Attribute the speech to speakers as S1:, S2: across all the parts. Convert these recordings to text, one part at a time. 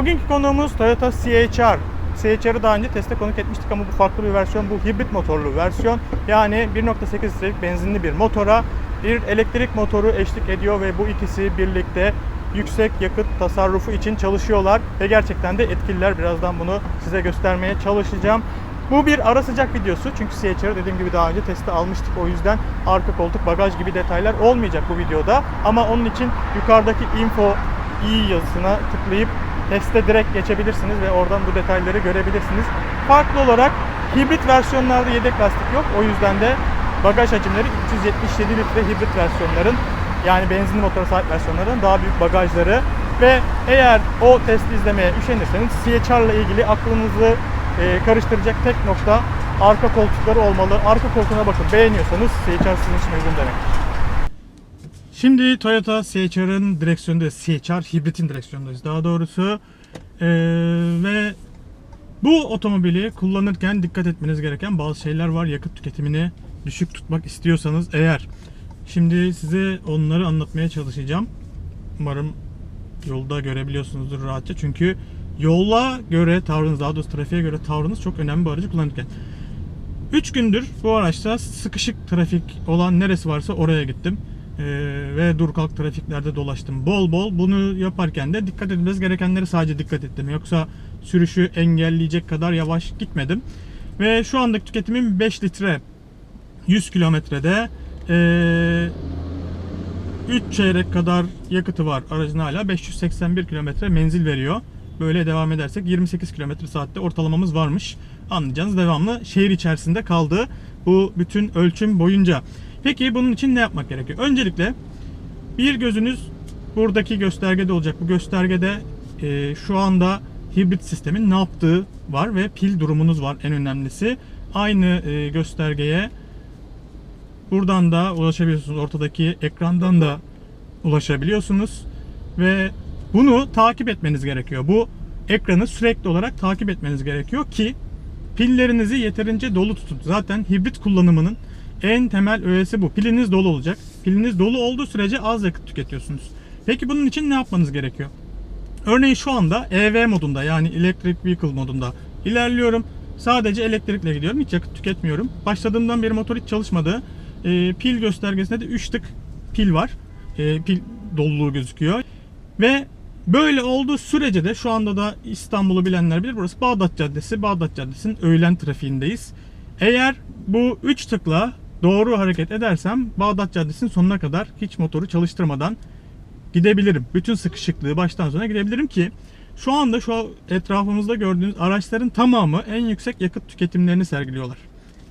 S1: Bugünkü konuğumuz Toyota CHR. CHR'ı daha önce teste konuk etmiştik ama bu farklı bir versiyon. Bu hibrit motorlu versiyon. Yani 1.8 litrelik benzinli bir motora bir elektrik motoru eşlik ediyor ve bu ikisi birlikte yüksek yakıt tasarrufu için çalışıyorlar ve gerçekten de etkililer. Birazdan bunu size göstermeye çalışacağım. Bu bir ara sıcak videosu çünkü CHR'ı dediğim gibi daha önce teste almıştık. O yüzden arka koltuk, bagaj gibi detaylar olmayacak bu videoda. Ama onun için yukarıdaki info i yazısına tıklayıp teste direkt geçebilirsiniz ve oradan bu detayları görebilirsiniz. Farklı olarak hibrit versiyonlarda yedek lastik yok. O yüzden de bagaj hacimleri 377 litre hibrit versiyonların yani benzinli motora sahip versiyonların daha büyük bagajları ve eğer o testi izlemeye üşenirseniz CHR ile ilgili aklınızı e, karıştıracak tek nokta arka koltukları olmalı. Arka koltuğuna bakın beğeniyorsanız CHR sizin için uygun demektir. Şimdi Toyota CHR'ın direksiyonunda, CHR hibritin direksiyondayız daha doğrusu. Ee, ve bu otomobili kullanırken dikkat etmeniz gereken bazı şeyler var. Yakıt tüketimini düşük tutmak istiyorsanız eğer. Şimdi size onları anlatmaya çalışacağım. Umarım yolda görebiliyorsunuzdur rahatça. Çünkü yola göre tavrınız, daha doğrusu trafiğe göre tavrınız çok önemli bu aracı kullanırken. 3 gündür bu araçta sıkışık trafik olan neresi varsa oraya gittim. Ee, ve dur kalk trafiklerde dolaştım bol bol. Bunu yaparken de dikkat edilmesi gerekenlere sadece dikkat ettim. Yoksa sürüşü engelleyecek kadar yavaş gitmedim. Ve şu andaki tüketimim 5 litre 100 kilometrede ee, 3 çeyrek kadar yakıtı var aracın hala 581 kilometre menzil veriyor. Böyle devam edersek 28 kilometre saatte ortalamamız varmış. Anlayacağınız devamlı şehir içerisinde kaldı bu bütün ölçüm boyunca. Peki bunun için ne yapmak gerekiyor? Öncelikle bir gözünüz buradaki göstergede olacak. Bu göstergede e, şu anda hibrit sistemin ne yaptığı var ve pil durumunuz var en önemlisi. Aynı e, göstergeye buradan da ulaşabiliyorsunuz. Ortadaki ekrandan da ulaşabiliyorsunuz. Ve bunu takip etmeniz gerekiyor. Bu ekranı sürekli olarak takip etmeniz gerekiyor ki pillerinizi yeterince dolu tutun. Zaten hibrit kullanımının en temel öğesi bu. Piliniz dolu olacak. Piliniz dolu olduğu sürece az yakıt tüketiyorsunuz. Peki bunun için ne yapmanız gerekiyor? Örneğin şu anda EV modunda yani Electric Vehicle modunda ilerliyorum. Sadece elektrikle gidiyorum. Hiç yakıt tüketmiyorum. Başladığımdan beri motor hiç çalışmadı. Ee, pil göstergesinde de 3 tık pil var. Ee, pil doluluğu gözüküyor. Ve böyle olduğu sürece de şu anda da İstanbul'u bilenler bilir. Burası Bağdat Caddesi. Bağdat Caddesi'nin öğlen trafiğindeyiz. Eğer bu 3 tıkla doğru hareket edersem Bağdat Caddesi'nin sonuna kadar hiç motoru çalıştırmadan gidebilirim. Bütün sıkışıklığı baştan sona gidebilirim ki şu anda şu etrafımızda gördüğünüz araçların tamamı en yüksek yakıt tüketimlerini sergiliyorlar.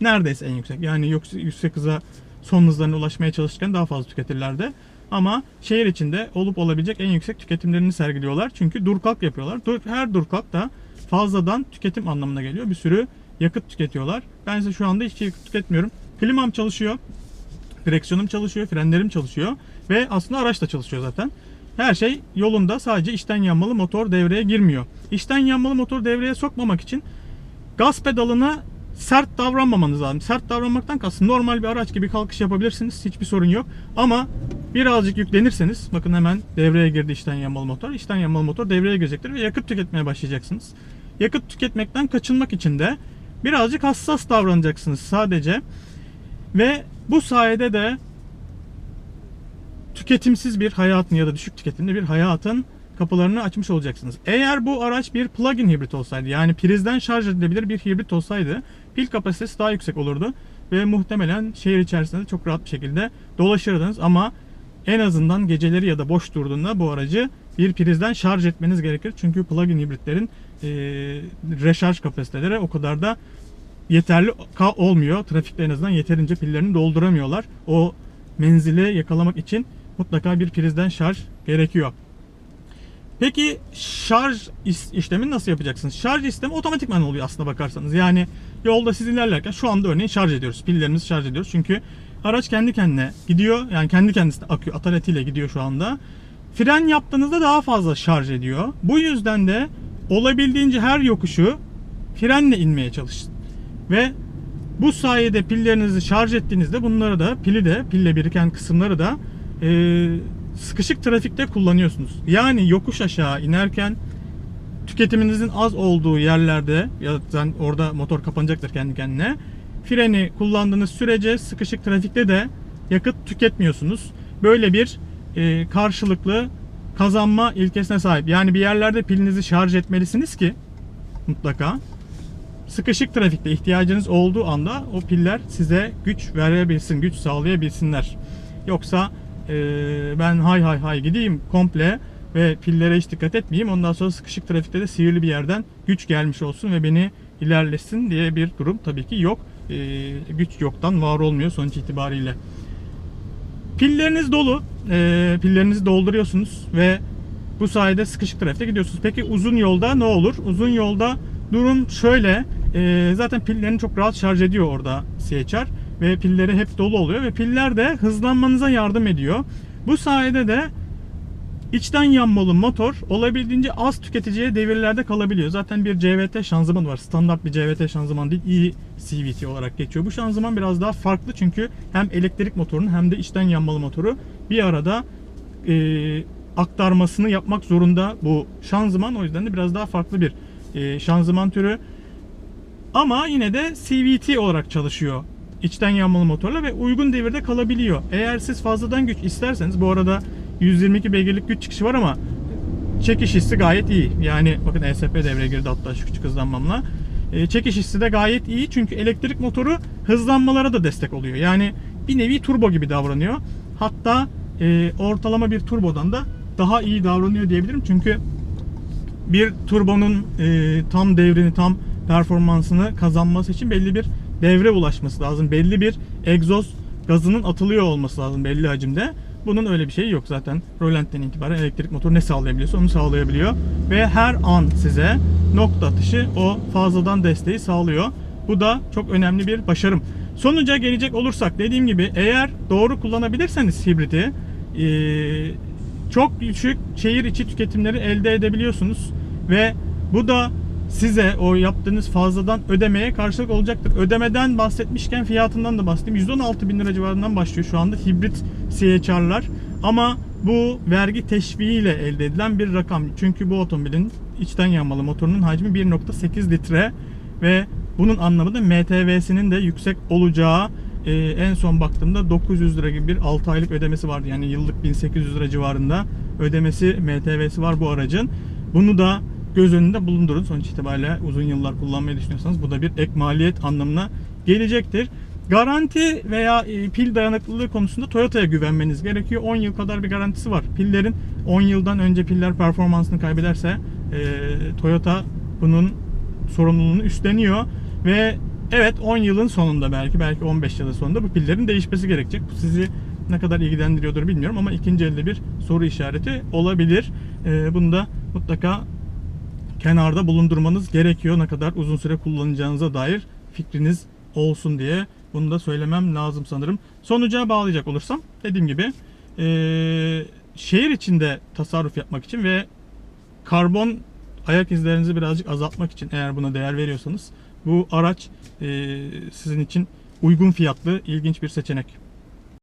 S1: Neredeyse en yüksek. Yani yüksek, hıza son hızlarına ulaşmaya çalışırken daha fazla tüketirlerdi. Ama şehir içinde olup olabilecek en yüksek tüketimlerini sergiliyorlar. Çünkü dur kalk yapıyorlar. Dur, her dur kalk da fazladan tüketim anlamına geliyor. Bir sürü yakıt tüketiyorlar. Ben ise şu anda hiç yakıt tüketmiyorum. Klimam çalışıyor. Direksiyonum çalışıyor, frenlerim çalışıyor ve aslında araç da çalışıyor zaten. Her şey yolunda sadece içten yanmalı motor devreye girmiyor. İçten yanmalı motor devreye sokmamak için gaz pedalına sert davranmamanız lazım. Sert davranmaktan kastım normal bir araç gibi kalkış yapabilirsiniz. Hiçbir sorun yok. Ama birazcık yüklenirseniz bakın hemen devreye girdi içten yanmalı motor. İçten yanmalı motor devreye girecektir ve yakıt tüketmeye başlayacaksınız. Yakıt tüketmekten kaçınmak için de birazcık hassas davranacaksınız sadece. Ve bu sayede de tüketimsiz bir hayatın ya da düşük tüketimli bir hayatın kapılarını açmış olacaksınız. Eğer bu araç bir plug-in hibrit olsaydı yani prizden şarj edilebilir bir hibrit olsaydı pil kapasitesi daha yüksek olurdu ve muhtemelen şehir içerisinde de çok rahat bir şekilde dolaşırdınız ama en azından geceleri ya da boş durduğunda bu aracı bir prizden şarj etmeniz gerekir. Çünkü plug-in hibritlerin e, reşarj kapasiteleri o kadar da yeterli olmuyor. Trafikte en azından yeterince pillerini dolduramıyorlar. O menzili yakalamak için mutlaka bir prizden şarj gerekiyor. Peki şarj işlemini nasıl yapacaksınız? Şarj işlemi otomatikman oluyor aslında bakarsanız. Yani yolda siz ilerlerken şu anda örneğin şarj ediyoruz. Pillerimizi şarj ediyoruz. Çünkü araç kendi kendine gidiyor. Yani kendi kendisine akıyor. Ataletiyle gidiyor şu anda. Fren yaptığınızda daha fazla şarj ediyor. Bu yüzden de olabildiğince her yokuşu frenle inmeye çalışın. Ve bu sayede pillerinizi şarj ettiğinizde bunları da pili de pille biriken kısımları da e, sıkışık trafikte kullanıyorsunuz. Yani yokuş aşağı inerken tüketiminizin az olduğu yerlerde ya zaten orada motor kapanacaktır kendi kendine. Freni kullandığınız sürece sıkışık trafikte de yakıt tüketmiyorsunuz. Böyle bir e, karşılıklı kazanma ilkesine sahip. Yani bir yerlerde pilinizi şarj etmelisiniz ki mutlaka sıkışık trafikte ihtiyacınız olduğu anda o piller size güç verebilsin, güç sağlayabilsinler. Yoksa e, ben hay hay hay gideyim komple ve pillere hiç dikkat etmeyeyim. Ondan sonra sıkışık trafikte de sihirli bir yerden güç gelmiş olsun ve beni ilerlesin diye bir durum tabii ki yok. E, güç yoktan var olmuyor sonuç itibariyle. Pilleriniz dolu. E, pillerinizi dolduruyorsunuz ve bu sayede sıkışık trafikte gidiyorsunuz. Peki uzun yolda ne olur? Uzun yolda durum şöyle. E, zaten pillerini çok rahat şarj ediyor orada CHR ve pilleri hep dolu oluyor ve piller de hızlanmanıza yardım ediyor. Bu sayede de içten yanmalı motor olabildiğince az tüketiciye devirlerde kalabiliyor. Zaten bir CVT şanzıman var. Standart bir CVT şanzıman değil. e-CVT olarak geçiyor. Bu şanzıman biraz daha farklı çünkü hem elektrik motorunun hem de içten yanmalı motoru bir arada e, aktarmasını yapmak zorunda bu şanzıman. O yüzden de biraz daha farklı bir e, şanzıman türü. Ama yine de CVT olarak çalışıyor. İçten yanmalı motorla ve uygun devirde kalabiliyor. Eğer siz fazladan güç isterseniz bu arada 122 beygirlik güç çıkışı var ama çekiş hissi gayet iyi. Yani bakın ESP devreye girdi hatta şu küçük hızlanmamla. E, çekiş hissi de gayet iyi çünkü elektrik motoru hızlanmalara da destek oluyor. Yani bir nevi turbo gibi davranıyor. Hatta e, ortalama bir turbodan da daha iyi davranıyor diyebilirim. Çünkü bir turbonun e, tam devrini, tam performansını kazanması için belli bir devre ulaşması lazım. Belli bir egzoz gazının atılıyor olması lazım belli hacimde. Bunun öyle bir şeyi yok zaten. Rolanti'den itibaren elektrik motoru ne sağlayabiliyorsa onu sağlayabiliyor. Ve her an size nokta atışı o fazladan desteği sağlıyor. Bu da çok önemli bir başarım. Sonuca gelecek olursak dediğim gibi eğer doğru kullanabilirseniz hibriti çok düşük şehir içi tüketimleri elde edebiliyorsunuz ve bu da size o yaptığınız fazladan ödemeye karşılık olacaktır. Ödemeden bahsetmişken fiyatından da bahsedeyim. 116 bin lira civarından başlıyor şu anda hibrit CHR'lar. Ama bu vergi teşviğiyle elde edilen bir rakam. Çünkü bu otomobilin içten yanmalı motorunun hacmi 1.8 litre ve bunun anlamı da MTV'sinin de yüksek olacağı e, en son baktığımda 900 lira gibi bir 6 aylık ödemesi vardı. Yani yıllık 1800 lira civarında ödemesi MTV'si var bu aracın. Bunu da göz önünde bulundurun. Sonuç itibariyle uzun yıllar kullanmayı düşünüyorsanız bu da bir ek maliyet anlamına gelecektir. Garanti veya e, pil dayanıklılığı konusunda Toyota'ya güvenmeniz gerekiyor. 10 yıl kadar bir garantisi var. Pillerin 10 yıldan önce piller performansını kaybederse e, Toyota bunun sorumluluğunu üstleniyor ve evet 10 yılın sonunda belki belki 15 yılın sonunda bu pillerin değişmesi gerekecek. Bu sizi ne kadar ilgilendiriyordur bilmiyorum ama ikinci elde bir soru işareti olabilir. E, bunu da mutlaka kenarda bulundurmanız gerekiyor. Ne kadar uzun süre kullanacağınıza dair fikriniz olsun diye bunu da söylemem lazım sanırım. Sonuca bağlayacak olursam dediğim gibi eee, şehir içinde tasarruf yapmak için ve karbon ayak izlerinizi birazcık azaltmak için eğer buna değer veriyorsanız bu araç eee, sizin için uygun fiyatlı ilginç bir seçenek.